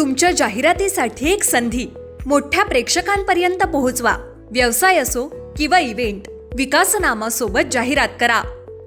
तुमच्या जाहिरातीसाठी एक संधी. मोठ्या प्रेक्षकांपर्यंत पोहोचवा. व्यवसाय असो किंवा इव्हेंट विकासनामा सोबत जाहिरात करा.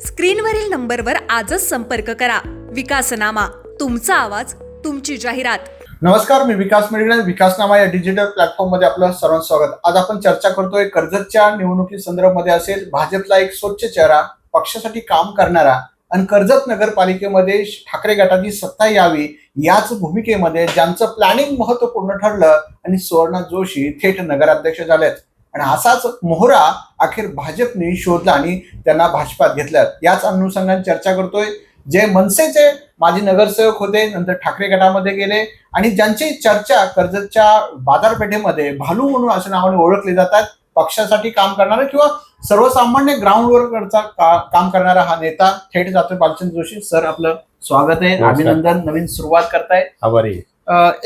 स्क्रीनवरील नंबरवर आजच संपर्क करा. विकासनामा तुमचा आवाज तुमची जाहिरात. नमस्कार मी विकास मेडिकल विकासनामा या डिजिटल प्लॅटफॉर्ममध्ये आपलं सर्वांचं स्वागत. आज आपण चर्चा करतोय कर्जतच्या निवडणुकी संदर्भामध्ये असेल भाजपला एक स्वच्छ चेहरा पक्षासाठी काम करणारा आणि कर्जत नगरपालिकेमध्ये ठाकरे गटाची सत्ता यावी याच भूमिकेमध्ये ज्यांचं प्लॅनिंग महत्त्वपूर्ण ठरलं आणि सुवर्णा जोशी थेट नगराध्यक्ष झालेत. आणि असाच मोहरा अखेर भाजपने शोधला आणि त्यांना भाजपात घेतलं. याच अनुषंगाने चर्चा करतोय. जे मनसेचे माजी नगरसेवक होते नंतर ठाकरे गटामध्ये गेले आणि ज्यांची चर्चा कर्जतच्या बाजारपेठेमध्ये भालू म्हणून अशा नावाने ओळखले जातात पक्षासाठी काम करणारा किंवा सर्वसामान्य ग्राउंडवर करता का, काम करणारा हा नेता थेट जातोय बालचंद्र जोशी. सर आपलं स्वागत आहे. अभिनंदन. नवीन सुरुवात करताय. आभारी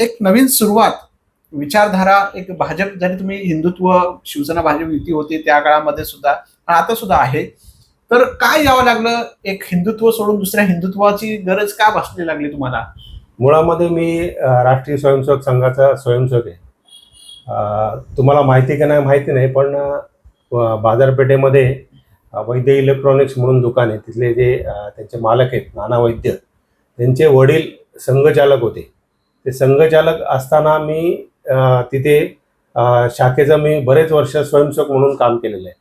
एक नवीन सुरुवात. विचारधारा एक भाजप जरी तुम्ही हिंदुत्व शिवसेना भाजप युती होती त्या काळामध्ये सुद्धा आता सुद्धा आहे. तर काय यावं लागलं? एक हिंदुत्व सोडून दुसऱ्या हिंदुत्वाची गरज का भासली लागली तुम्हाला? मुळामध्ये मी राष्ट्रीय स्वयंसेवक संघाचा स्वयंसेवक आहे. तुम्हाला माहिती का नाही माहिती नाही पण बाजारपेठेमध्ये वैद्य इलेक्ट्रॉनिक्स म्हणून दुकान आहे. तिथले जे त्यांचे मालक आहेत नाना वैद्य त्यांचे वडील संघचालक होते. ते संघचालक असताना मी तिथे शाखेचं मी बरेच वर्ष स्वयंसेवक म्हणून काम केलेलं आहे.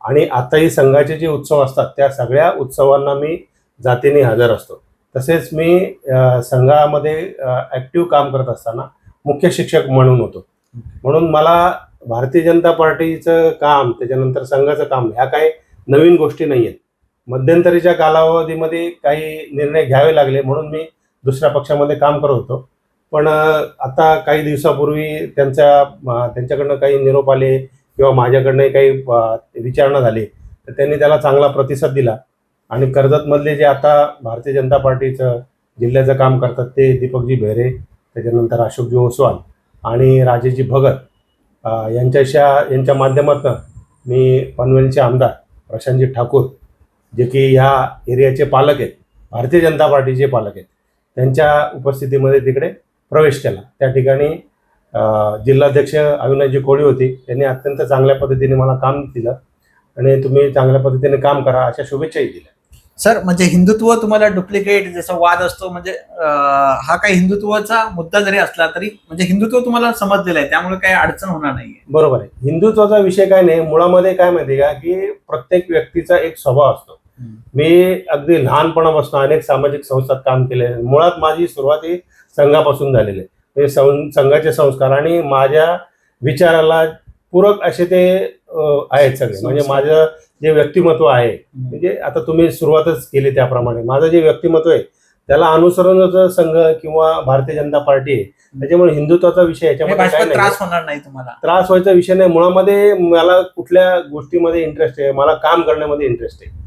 आणि आताही संघाचे जे उत्सव असतात त्या सगळ्या उत्सवांना मी जातीने हजर असतो. तसेच मी संघामध्ये ॲक्टिव्ह काम करत असताना मुख्य शिक्षक म्हणून होतो. म्हणून मला भारतीय जनता पार्टीचं काम त्याच्यानंतर संघाचं काम ह्या काही नवीन गोष्टी नाही आहेत मध्यंतरीच्या कालावधीमध्ये काही निर्णय घ्यावे लागले म्हणून मी दुसऱ्या पक्षामध्ये काम करत होतो. पण आता काही दिवसापूर्वी त्यांच्या त्यांच्याकडनं काही निरोप आले किंवा माझ्याकडनं काही विचारणा झाली तर त्यांनी त्याला चांगला प्रतिसाद दिला. आणि कर्जतमधले जे आता भारतीय जनता पार्टीचं जिल्ह्याचं काम करतात ते दीपकजी बेहरे त्याच्यानंतर अशोकजी ओसवाल आणि राजेजी भगत यांच्याशा यांच्या माध्यमातून मी पनवेलचे आमदार प्रशांतजी ठाकूर जे की ह्या एरियाचे पालक आहेत भारतीय जनता पार्टीचे पालक आहेत त्यांच्या उपस्थितीमध्ये तिकडे प्रवेश केला. त्या ठिकाणी जिल्हाध्यक्ष अविनाशजी कोळी होती त्यांनी अत्यंत चांगल्या पद्धतीने मला काम दिलं आणि तुम्ही चांगल्या पद्धतीने काम करा अशा शुभेच्छाही दिल्या. सर म्हणजे हिंदुत्व तुम्हाला डुप्लिकेट जसा वाद असतो म्हणजे हा काही हिंदुत्वाचा मुद्दा जरी असला तरी म्हणजे हिंदुत्व तुम्हाला समजलेलं आहे त्यामुळे काही अडचण होणार नाहीये. बरोबर आहे. हिंदुत्वाचा विषय काय नाही मुळामध्ये काय माहिती का की प्रत्येक व्यक्तीचा एक स्वभाव असतो. मी अगदी लहानपणापासून अनेक सामाजिक संस्थात काम केले. मुळात माझी सुरुवात ही संघापासून झालेली आहे. म्हणजे संघाचे संस्कार आणि माझ्या विचाराला पूरक असे ते आहेत सगळे. म्हणजे. माझं जे व्यक्तिमत्व आहे म्हणजे आता तुम्ही सुरुवातच केली त्याप्रमाणे. माझं जे व्यक्तिमत्व आहे त्याला अनुसरणच संघ किंवा भारतीय जनता पार्टी आहे. त्याच्यामुळे हिंदुत्वाचा विषय याच्यामध्ये त्रास होणार नाही तुम्हाला? त्रास व्हायचा विषय नाही. मुळामध्ये मला कुठल्या गोष्टीमध्ये इंटरेस्ट आहे मला काम करण्यामध्ये इंटरेस्ट आहे.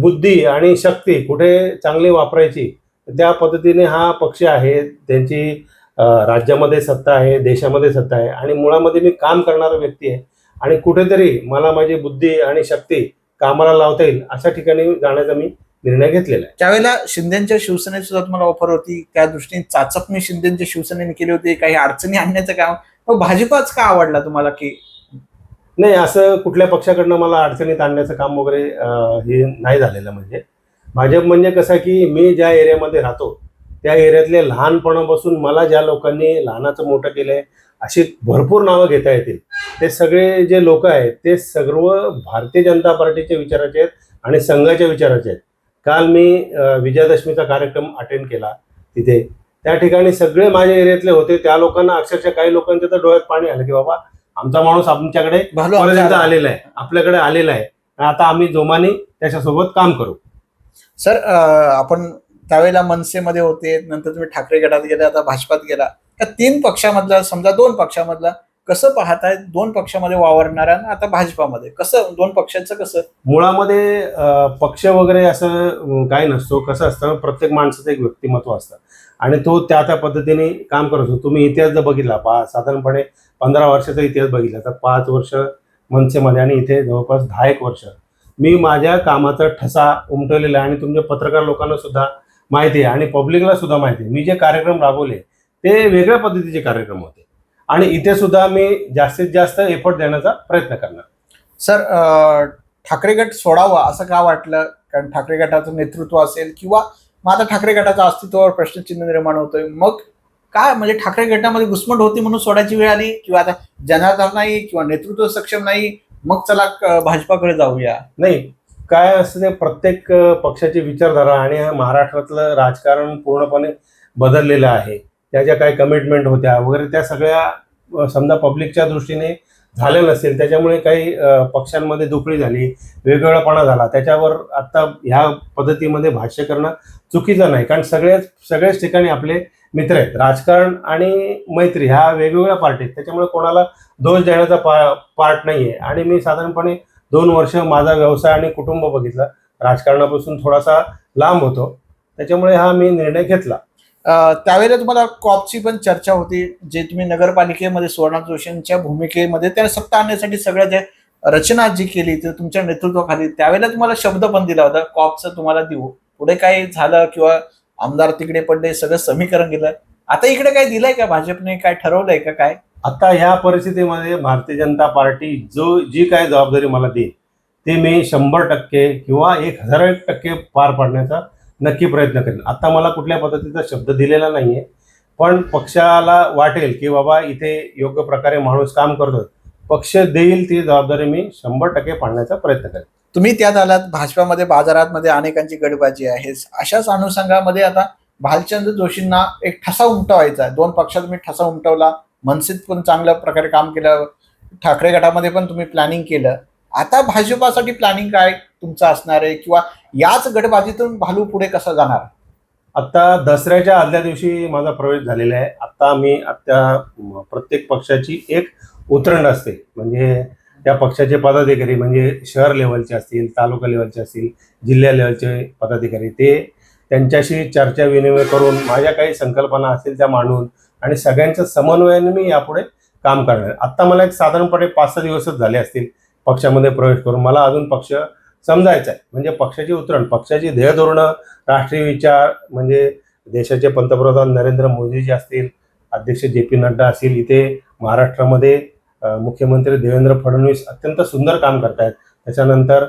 बुद्धी आणि शक्ती कुठे चांगली वापरायची त्या पद्धतीने हा पक्ष आहे. त्यांची राज्यामध्ये सत्ता आहे देशामध्ये सत्ता आहे आणि मुळामध्ये मी काम करणारा व्यक्ती आहे. आणि कुठेतरी मला माझी बुद्धी आणि शक्ती कामाला लावता येईल अशा ठिकाणी जाण्याचा मी निर्णय घेतलेला आहे. त्यावेळेला शिंदेच्या शिवसेनेची सुद्धा तुम्हाला ऑफर होती. त्या दृष्टीने चाचपणी शिंदेच्या शिवसेनेने केली होती. काही अडचणी आणण्याचं काम. मग भाजपाच का आवडला तुम्हाला की नाही असं कुठल्या पक्षाकडनं मला अडचणीत आणण्याचं काम वगैरे हे नाही झालेलं म्हणजे. भाजप म्हणजे कसं की मी ज्या एरियामध्ये राहतो त्या एरियातले लहानपणापासून मला ज्या लोकांनी लहानाचं मोठं केलंय अशी भरपूर नावं घेता येतील. ते सगळे जे लोक आहेत ते सर्व भारतीय जनता पार्टीच्या विचाराचे आहेत आणि संघाच्या विचाराचे आहेत. काल मी विजयादशमीचा कार्यक्रम अटेंड केला तिथे. त्या ठिकाणी सगळे माझ्या एरियातले होते. त्या लोकांना अक्षरशः काही लोकांच्या तर डोळ्यात पाणी आलं की बाबा आमचा माणूस आमच्याकडे. आलेला आहे. आपल्याकडे आलेला आहे. आता आम्ही जोमाने त्याच्यासोबत काम करू. सर आपण त्यावेळेला मनसेमध्ये होते नंतर तुम्ही ठाकरे गटात गेला आता भाजपात गेला. त्या तीन पक्षामधला समजा दोन पक्षामधला कसं पाहताय दोन पक्षामध्ये वावरणारा आता भाजपामध्ये? कसं दोन पक्षांचं कसं? मुळामध्ये पक्ष वगैरे असं काय काही नसतो कसं असतं प्रत्येक माणसाचं एक व्यक्तिमत्व असतं. आणि तो त्या त्या पद्धतीने काम करत असतो. तुम्ही इतिहास जर बघितला पा साधारणपणे पंधरा वर्षाचा इतिहास बघितला तर पाच वर्ष मनसेमध्ये आणि इथे जवळपास दहा एक वर्ष. मी माझ्या कामाचा ठसा उमटवलेला आहे आणि तुमच्या पत्रकार लोकांना सुद्धा माहिती आहे आणि पब्लिकला सुद्धा माहिती आहे. मी जे कार्यक्रम राबवले ते वेगळ्या पद्धतीचे कार्यक्रम होते. आणि इथे सुद्धा मी जास्तीत जास्त एफर्ट देण्याचा प्रयत्न करणार. सर ठाकरे गट सोडावा असं का वाटलं? कारण ठाकरे गटाचं नेतृत्व असेल किंवा मग आता ठाकरे गटाच्या अस्तित्वावर प्रश्नचिन्ह निर्माण होतोय. मग काय? म्हणजे ठाकरे गटामध्ये घुसमट होती म्हणून सोडायची वेळ आली किंवा आता जनाधार नाही किंवा नेतृत्व सक्षम नाही. मग चला भाजपाकडे जाऊया. नाही काय असतं ते प्रत्येक पक्षाची विचारधारा आणि महाराष्ट्रातलं राजकारण पूर्णपणे बदललेलं आहे. त्या ज्या काही कमिटमेंट होत्या वगैरे त्या सगळ्या समजा पब्लिकच्या दृष्टीने झाल्या नसेल त्याच्यामुळे काही पक्षांमध्ये दुखळी झाली वेगवेगळापणा झाला. त्याच्यावर आत्ता ह्या पद्धतीमध्ये भाष्य करणं चुकीचं नाही. कारण सगळ्याच सगळ्याच ठिकाणी आपले मित्र आहेत. राजकारण आणि मैत्री ह्या वेगवेगळ्या पार्टी आहेत. त्याच्यामुळे कोणाला दोष देण्याचा पा पार्ट नाही आहे आणि मी साधारणपणे दोन वर्ष माझा व्यवसाय आणि कुटुंब बघितलं. राजकारणापासून थोडासा लांब होतो. त्याच्यामुळे हा मी निर्णय घेतला. त्यावेळेला तुम्हाला कॉपची पण चर्चा होती जे तुम्ही नगरपालिकेमध्ये सुवर्णा जोशींच्या भूमिकेमध्ये त्या सत्ता आणण्यासाठी सगळ्या ज्या रचना जी केली ते तुमच्या नेतृत्वाखाली त्यावेळेला तुम्हाला शब्द पण दिला होता कॉपचं तुम्हाला देऊ. पुढे काय झालं किंवा आमदार तिकडे पडले सगळं समीकरण गेलं आता इकडे काय दिलंय का भाजपने? काय ठरवलंय का काय? आता ह्या परिस्थितीमध्ये भारतीय जनता पार्टी जो जी काय जबाबदारी मला देईल ते मी शंभर टक्के किंवा एक हजार एक टक्के पार पाडण्याचा नक्की प्रयत्न करेन. आता मला कुठल्या पद्धतीचा शब्द दिलेला नाही आहे पण पक्षाला वाटेल की बाबा इथे योग्य प्रकारे माणूस काम करतोय पक्ष देईल ती जबाबदारी मी शंभर टक्के पाडण्याचा प्रयत्न करेन. तुम्ही त्यात आलात भाजपामध्ये बाजारातमध्ये अनेकांची गडबाजी आहे. अशाच अनुषंगामध्ये आता भालचंद्र जोशींना एक ठसा उमटवायचा आहे. दोन पक्षात मी ठसा उमटवला मनसेत पण चांगल्या प्रकारे काम केलं ठाकरे गटामध्ये पण तुम्ही प्लॅनिंग केलं. आता भाजपासाठी प्लॅनिंग काय तुमचं असणार आहे? किंवा याच गटबाजीतून भालू पुढे कसं जाणार? आता दसऱ्याच्या आदल्या दिवशी माझा प्रवेश झालेला आहे. आता मी आता प्रत्येक पक्षाची एक उतरंड असते. म्हणजे त्या पक्षाचे पदाधिकारी म्हणजे शहर लेवलचे असतील तालुका लेवलचे असतील जिल्हा लेवलचे पदाधिकारी ते त्यांच्याशी चर्चा विनिमय करून माझ्या काही संकल्पना असतील त्या मांडून आणि सगळ्यांच्या समन्वयाने मी यापुढे काम करणार आत्ता मला एक साधारणपणे पाच सहा दिवसच झाले असतील पक्षामध्ये प्रवेश करून. मला अजून पक्ष समजायचा आहे. म्हणजे पक्षाची उतरण पक्षाची ध्येय धोरणं राष्ट्रीय विचार म्हणजे देशाचे पंतप्रधान नरेंद्र मोदीजी असतील अध्यक्ष जे पी नड्डा असतील इथे महाराष्ट्रामध्ये मुख्यमंत्री देवेंद्र फडणवीस अत्यंत सुंदर काम करतायत. त्याच्यानंतर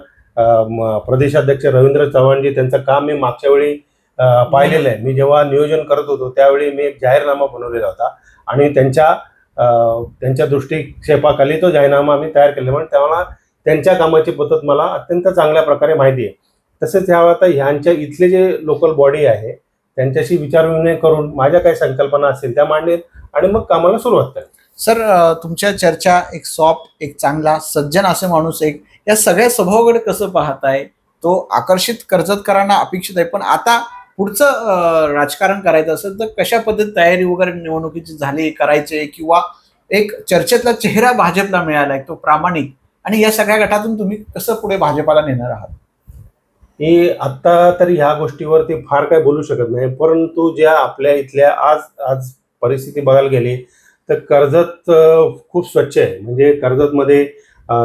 म- प्रदेशाध्यक्ष रवींद्र चव्हाणजी त्यांचं काम मी मागच्या वेळी पाहिलेलं आहे. मी जेव्हा नियोजन करत होतो त्यावेळी मी एक जाहीरनामा बनवलेला होता. आणि त्यांच्या त्यांच्या दृष्टिक्षेपाखाली तो जाहीरनामा आम्ही तयार केला म्हणून तेव्हा त्यांच्या कामाची पद्धत मला अत्यंत चांगल्या प्रकारे माहिती आहे. तसेच ह्या आता ह्यांच्या इथले जे लोकल बॉडी आहे त्यांच्याशी विचारविनिमय करून माझ्या काही संकल्पना असतील त्या मांडेल आणि मग कामाला सुरुवात करेल सर तुमच्या चर्चा एक सॉफ्ट एक चांगला सज्जन असे माणूस एक या सगळ्या स्वभावाकडे कसं पाहताय? तो आकर्षित कर्जतकरांना अपेक्षित आहे. पण आता पुढचं राजकारण करायचं असेल तर कशा पद्धतीत तयारी वगैरे निवडणुकीची झाली करायचे किंवा एक चर्चेतला चेहरा भाजपला मिळाला तो प्रामाणिक आणि या सगळ्या गटातून तुम्ही कसं पुढे भाजपाला नेणार आहात? हे आत्ता तरी ह्या गोष्टीवरती फार काही बोलू शकत नाही परंतु ज्या आपल्या इथल्या आज आज परिस्थिती बघायला गेली तर कर्जत खूप स्वच्छ आहे. म्हणजे कर्जतमध्ये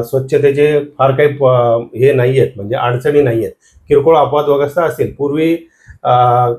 स्वच्छतेचे फार काही प- हे नाही आहेत म्हणजे अडचणी नाही आहेत किरकोळ अपवाद वगैरे असतील. पूर्वी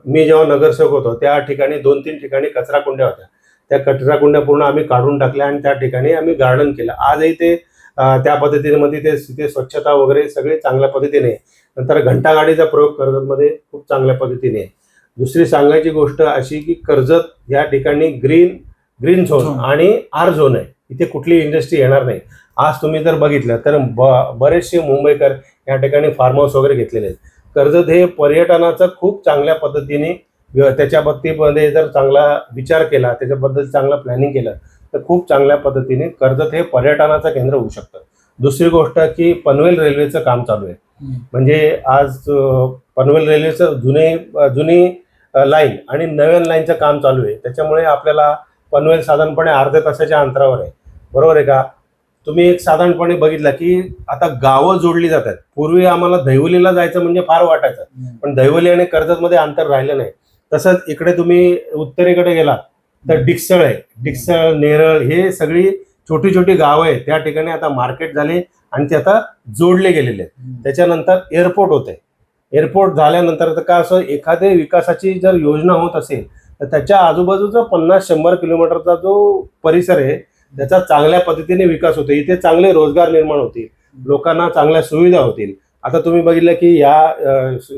मी जेव्हा नगरसेवक होतो त्या ठिकाणी दोन तीन ठिकाणी कचरा कुंड्या होत्या. त्या कचरा कुंड्या पूर्ण आम्ही काढून टाकल्या आणि त्या ठिकाणी आम्ही गार्डन केलं. आजही ते त्या पद्धतीमध्ये ते तिथे स्वच्छता वगैरे सगळे चांगल्या पद्धतीने. नंतर घंटागाडीचा प्रयोग कर्जतमध्ये खूप चांगल्या पद्धतीने. दुसरी सांगायची गोष्ट अशी की कर्जत या ठिकाणी ग्रीन ग्रीन झोन झोन. आणि आर झोन आहे. इथे कुठली इंडस्ट्री येणार नाही. आज तुम्ही जर बघितलं तर ब- बरेचसे मुंबईकर या ठिकाणी फार्म हाऊस वगैरे घेतलेले आहेत. कर्जत हे पर्यटनाचं खूप चांगल्या पद्धतीने त्याच्या बाबतीमध्ये जर चांगला विचार केला त्याच्याबद्दल चांगलं प्लॅनिंग केलं तर खूप चांगल्या पद्धतीने कर्जत हे पर्यटनाचं केंद्र होऊ शकतं. दुसरी गोष्ट की पनवेल रेल्वेचं काम चालू आहे. म्हणजे आज पनवेल रेल्वेचं जुने जुनी लाईन आणि नवीन लाईनचं काम चालू आहे. त्याच्यामुळे आपल्याला पनवेल साधारणपणे अर्ध्या तासाच्या अंतरावर आहे. बरोबर आहे का? तुम्ही एक साधारणपणे बघितलं की आता गावं जोडली जातात. पूर्वी आम्हाला दहिवलीला जायचं म्हणजे फार वाटायचं. पण दहिवली आणि कर्जतमध्ये अंतर राहिलं नाही. तसंच इकडे तुम्ही उत्तरेकडे गेलात तर डिक्सळ आहे. डिक्सळ नेरळ हे सगळी छोटी छोटी गावं आहेत. त्या ठिकाणी आता मार्केट झाले आणि ते आता जोडले गेलेले आहेत. त्याच्यानंतर एअरपोर्ट होते एअरपोर्ट झाल्यानंतर तर काय असं एखाद्या विकासाची जर योजना होत असेल तर त्याच्या आजूबाजूचा पन्नास शंभर किलोमीटरचा जो परिसर आहे त्याचा चांगल्या पद्धतीने विकास होतो. इथे चांगले रोजगार निर्माण होतील. लोकांना चांगल्या सुविधा होतील. आता तुम्ही बघितलं की या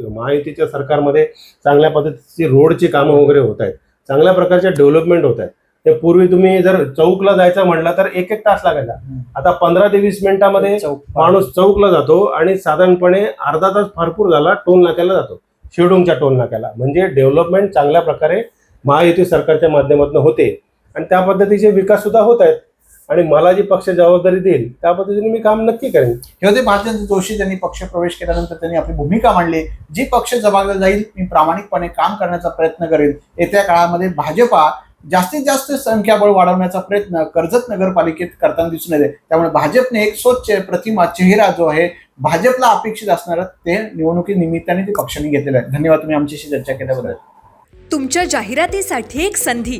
महायुतीच्या सरकारमध्ये चांगल्या पद्धतीची रोडची कामं वगैरे होत आहेत. चांगल्या प्रकारचे डेव्हलपमेंट होत आहेत. ते पूर्वी तुम्ही जर चौकला जायचं म्हटलं तर एक एक तास लागायचा. आता पंधरा ते वीस मिनिटामध्ये माणूस चौकला जातो आणि साधारणपणे अर्धा तास भरपूर झाला टोल नाक्याला जातो. शिवडोंगच्या टोल नाक्याला. म्हणजे डेव्हलपमेंट चांगल्या प्रकारे महायुती सरकारच्या माध्यमातून होते. आणि त्या पद्धतीचे विकास सुद्धा होत आहेत. आणि मला जी पक्ष जबाबदारी देईल त्या पद्धतीने मी काम नक्की करेन. हे होते भारतीय जोशी त्यांनी पक्ष प्रवेश केल्यानंतर त्यांनी आपली भूमिका मांडली जी पक्ष जबाबदार जाईल मी प्रामाणिकपणे काम करण्याचा प्रयत्न करेन. येत्या काळामध्ये भाजपा जास्तीत जास्त संख्याबळ वाढवण्याचा प्रयत्न कर्जत नगरपालिकेत करताना दिसून येते. त्यामुळे भाजपने एक स्वच्छ प्रतिमा चेहरा जो आहे भाजपला अपेक्षित असणार ते निवडणुकी निमित्ताने ते पक्षाने घेतलेला आहे. धन्यवाद तुम्ही आमच्याशी चर्चा केल्याबद्दल. तुमच्या जाहिरातीसाठी एक संधी.